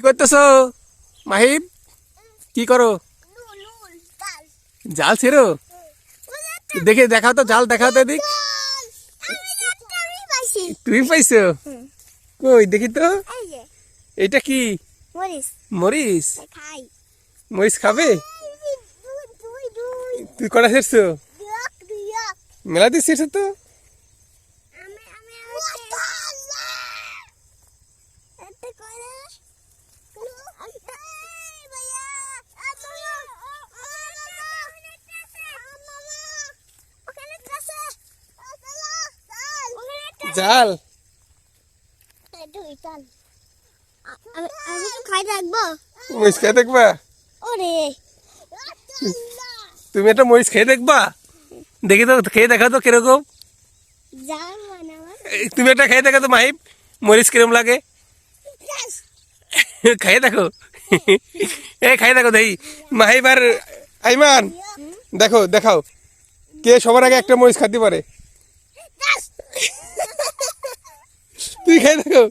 কি করতেছ? মাহিব, কি করো? জাল ছেড়ো। দেখে দেখাও তো, জাল দেখাও তো দিক তুমি পাইছো? কই, দেখি তো। এটা কি? মরিচ। মরিচ খাবে? তুই কটা ছেড়ছো? মেলা দিয়ে ছেড়ছো তো? জাল। খাই তুমি একটা মরিচ খেয়ে দেখবা? দেখি তো, খেয়ে দেখা তো কীরকম। তুমি একটা খেয়ে দেখো তো মাহিব মরিচ কিরম লাগে? খাইয়ে দেখো। এই খাইয়ে দেখো দেখি। মাহিব আর আইমান, দেখো, দেখাও। কে সবার আগে একটা মরিচ খাতে পারে তুই খাই আল্লাহ।